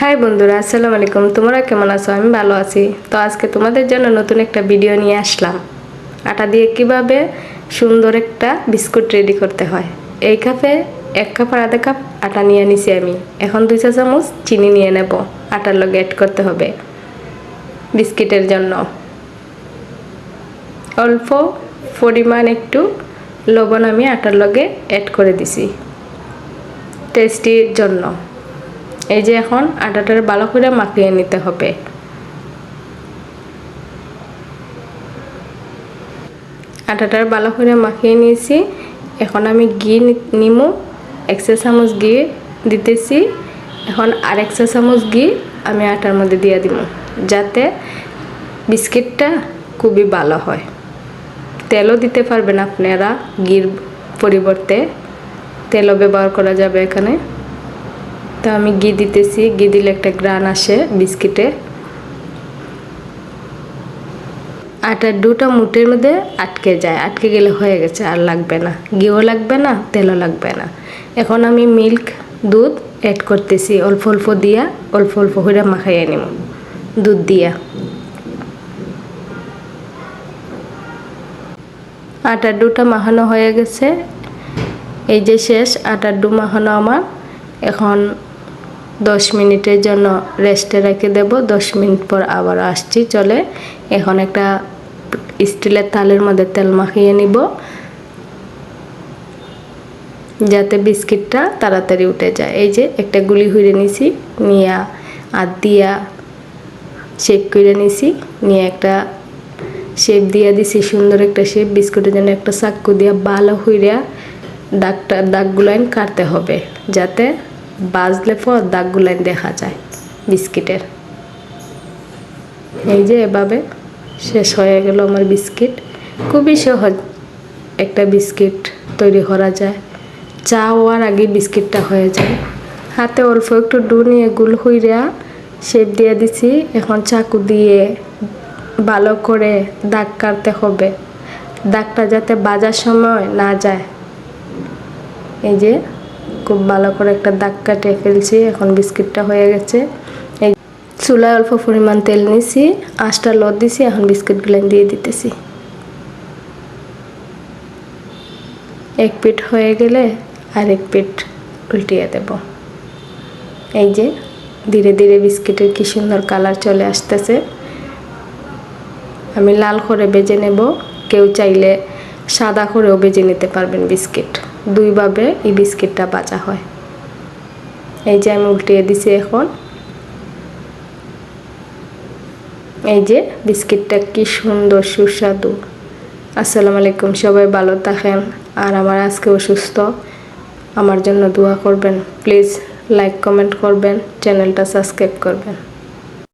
High বন্ধুরা, আসসালামু আলাইকুম। তোমরা কেমন আছো? আমি ভালো আছি। তো আজকে তোমাদের জন্য নতুন একটা ভিডিও নিয়ে আসলাম। আটা দিয়ে কীভাবে সুন্দর একটা বিস্কুট রেডি করতে হয়। এই কাপে এক কাপ আর আধা কাপ আটা নিয়ে নিছি আমি। এখন দুই চা চামচ চিনি নিয়ে নেব। আটার লগে অ্যাড করতে হবে বিস্কিটের জন্য। অল্প পরিমাণ একটু লবণ আমি আটার লগে অ্যাড করে দিছি। টেস্টির জন্য। এই যে এখন আটাটার ভালো করে মাখিয়ে নিতে হবে। আটাটার ভালো করে মাখিয়ে নিয়েছি। এখন আমি ঘি নিমু একশো চামচ ঘি দিতেছি। এখন আর একশো চামচ ঘি আমি আটার মধ্যে দিয়ে দিব যাতে বিস্কিটটা খুবই ভালো হয়। তেলও দিতে পারবেন আপনারা ঘির পরিবর্তে। তেলও ব্যবহার করা যাবে এখানে। তো আমি ঘি দিতেছি। ঘি দিলে একটা গ্রান আসে বিস্কিটে। আটার দুটো মুটের মধ্যে আটকে যায়। আটকে গেলে হয়ে গেছে, আর লাগবে না। ঘিও লাগবে না, তেলও লাগবে না। এখন আমি মিল্ক, দুধ অ্যাড করতেছি। অল্প অল্প দিয়া, অল্প অল্প করে মাখাইয়ে নিব। দুধ দিয়া। আটার ডুটা মাখানো হয়ে গেছে। এই যে শেষ আটার ডু মাখানো আমার। এখন দশ মিনিটের জন্য রেস্টে রেখে দেব। দশ মিনিট পর আবার আসছি, চলে এখন একটা স্টিলের তালের মধ্যে তেল মাখিয়ে নিব। যাতে বিস্কিটটা তাড়াতাড়ি উঠে যায়। এই যে একটা গুলি হুইড়ে নিছি, নিয়া আর দিয়া শেপ করে নিছি, নিয়ে একটা শেপ দিয়ে দিছি, সুন্দর একটা শেপ বিস্কুটের জন্য একটা চাক্কু দিয়া ভালো হইয়া দাগটা দাগগুলাইন কাটতে হবে, যাতে বাজলে পর দাগগুলাইন দেখা যায়, বিস্কিটের। এই যে এভাবে শেষ হয়ে গেল আমার বিস্কিট। খুবই সহজ একটা বিস্কিট তৈরি করা যায়। চা হওয়ার আগে বিস্কিটটা হয়ে যায়। হাতে অল্প একটু ডু নিয়ে গুল হইয়া শেপ দিয়ে দিছি। এখন চাকু দিয়ে ভালো করে দাগ কাটতে হবে। দাগটা যাতে বাজার সময় না যায়। এই যে খুব ভালো করে একটা দাগ কাটে ফেলছি, এখন বিস্কিটটা হয়ে গেছে। এই চুলায় অল্প পরিমাণ তেল নিছি, আঁচটা লদ দিছি, এখন বিস্কিটগুলো দিয়ে দিতেছি। এক পিঠ হয়ে গেলে আর এক পিঠ উল্টিয়ে দেব। এই যে, ধীরে ধীরে বিস্কিটের কি সুন্দর কালার চলে আসতেছে। আমি লাল করে বেজে নেব, কেউ চাইলে সাদা করেও বেজে নিতে পারবেন বিস্কিট। দুইভাবে এই বিস্কিটটা বাজা হয়। এই যে আমি উল্টিয়ে দিছি এখন। এই যে বিস্কিটটা কি সুন্দর, সুস্বাদু। আসসালামু আলাইকুম, সবাই ভালো থাকেন আর আমার আজকে অসুস্থ। আমার জন্য দোয়া করবেন। প্লিজ লাইক, কমেন্ট করবেন, চ্যানেলটা সাবস্ক্রাইব করবেন।